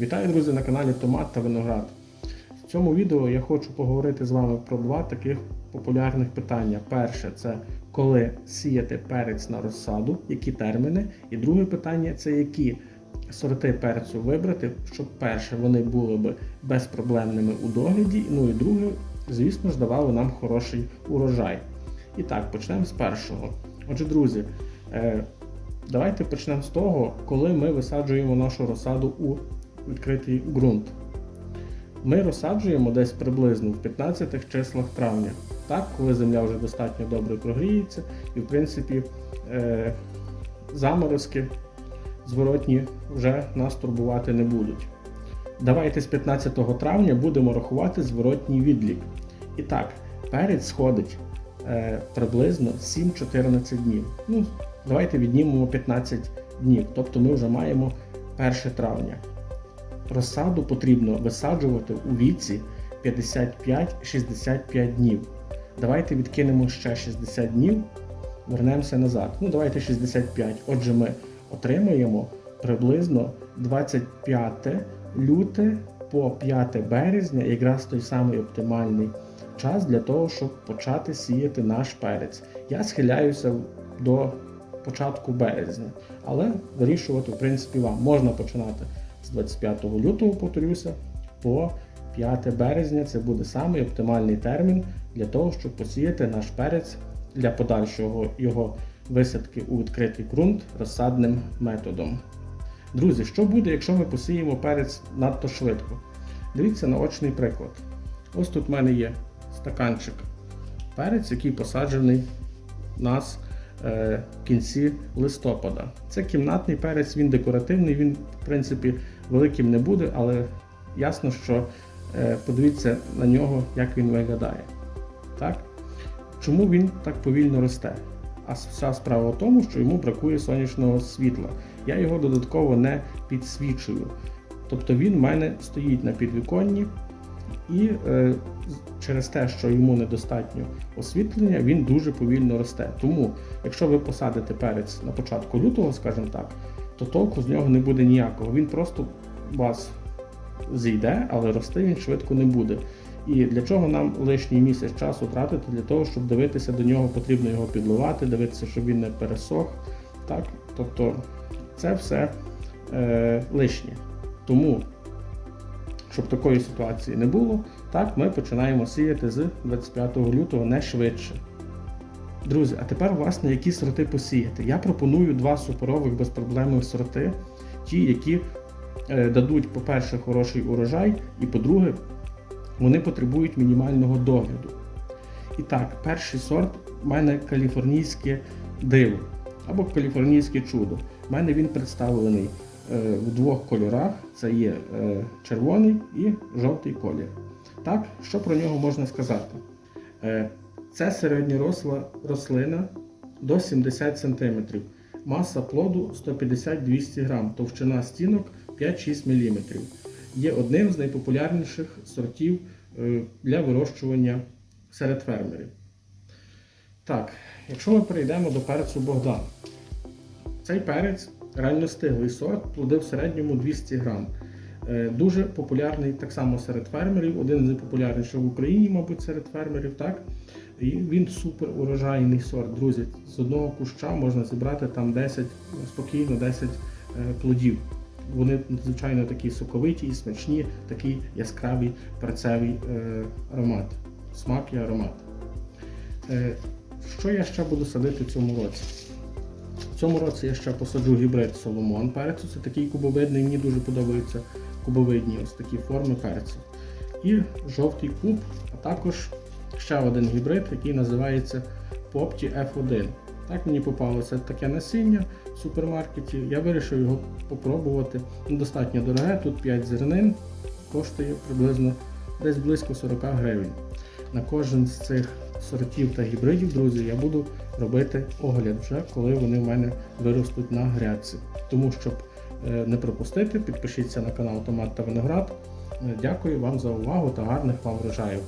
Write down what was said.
Вітаю, друзі, на каналі Томат та Виноград. В цьому відео я хочу поговорити з вами про два таких популярних питання. Перше це коли сіяти перець на розсаду, які терміни. І друге питання це які сорти перцю вибрати, щоб перше вони були б безпроблемними у догляді. Ну і друге, звісно ж, давали нам хороший урожай. І так, почнемо з першого. Отже, друзі, е, давайте почнемо з того, коли ми висаджуємо нашу розсаду у відкритий ґрунт. Ми розсаджуємо десь приблизно в 15 числах травня, так, коли земля вже достатньо добре прогріється, і в принципі е, заморозки зворотні вже нас турбувати не будуть. Давайте з 15 травня будемо рахувати зворотній відлік. І так, перець сходить е, приблизно 7-14 днів. Ну, давайте віднімемо 15 днів, тобто ми вже маємо 1 травня. Розсаду потрібно висаджувати у віці 55-65 днів. Давайте відкинемо ще 60 днів, вернемося назад. Ну, давайте 65. Отже, ми отримаємо приблизно 25 люте по 5 березня, якраз той самий оптимальний час для того, щоб почати сіяти наш перець. Я схиляюся до початку березня, але вирішувати, в принципі, вам можна починати з 25 лютого, повторюся, по 5 березня це буде самий оптимальний термін для того, щоб посіяти наш перець для подальшого його висадки у відкритий ґрунт розсадним методом. Друзі, що буде, якщо ми посіємо перець надто швидко? Дивіться на очний приклад. Ось тут в мене є стаканчик перець, який посаджений у нас в кінці листопада. Це кімнатний перець, він декоративний, він, в принципі, великим не буде, але ясно, що е, подивіться на нього, як він виглядає. Так? Чому він так повільно росте? А вся справа в тому, що йому бракує сонячного світла. Я його додатково не підсвічую. Тобто він в мене стоїть на підвіконні, і е, через те, що йому недостатньо освітлення, він дуже повільно росте. Тому, якщо ви посадите перець на початку лютого, скажімо так, то толку з нього не буде ніякого. Він просто вас зійде, але рости він швидко не буде. І для чого нам лишній місяць часу тратити? Для того, щоб дивитися до нього, потрібно його підливати, дивитися, щоб він не пересох. Так? Тобто це все е, лишнє. Тому, щоб такої ситуації не було, так ми починаємо сіяти з 25 лютого не швидше. Друзі, а тепер, власне, які сорти посіяти? Я пропоную два суперових безпроблемних сорти, ті, які е, дадуть, по-перше, хороший урожай, і по-друге, вони потребують мінімального догляду. І так, перший сорт у мене каліфорнійське диво або каліфорнійське чудо. У мене він представлений в двох кольорах: це є е, червоний і жовтий колір. Так, що про нього можна сказати? Е, це середньоросла рослина до 70 см, маса плоду 150-200 г, товщина стінок 5-6 мм. Є одним з найпопулярніших сортів е, для вирощування серед фермерів. Так, якщо ми перейдемо до перцю Богдан. Цей перець ранньостиглий сорт, плоди в середньому 200 грам. Е, Дуже популярний так само серед фермерів, один з найпопулярніших в Україні, мабуть, серед фермерів. так? І він супер урожайний сорт, друзі. З одного куща можна зібрати там 10, спокійно 10 е, плодів. Вони надзвичайно такі соковиті і смачні, такий яскравий перцевий е, аромат, смак і аромат. Що я ще буду садити в цьому році? Цьому році я ще посаджу гібрид Соломон перцю. Це такий кубовидний, мені дуже подобаються кубовидні ось такі форми перцю. І жовтий куб, а також ще один гібрид, який називається Popti F1. Так мені попалося таке насіння в супермаркеті. Я вирішив його попробувати. Ну, Достатньо дороге, тут 5 зернин, коштує приблизно десь близько 40 гривень. На кожен з цих сортів та гібридів, друзі, я буду робити огляд вже, коли вони в мене виростуть на грядці. Тому, щоб е, не пропустити, підпишіться на канал Томат та Виноград. Е, Дякую вам за увагу та гарних вам врожаїв.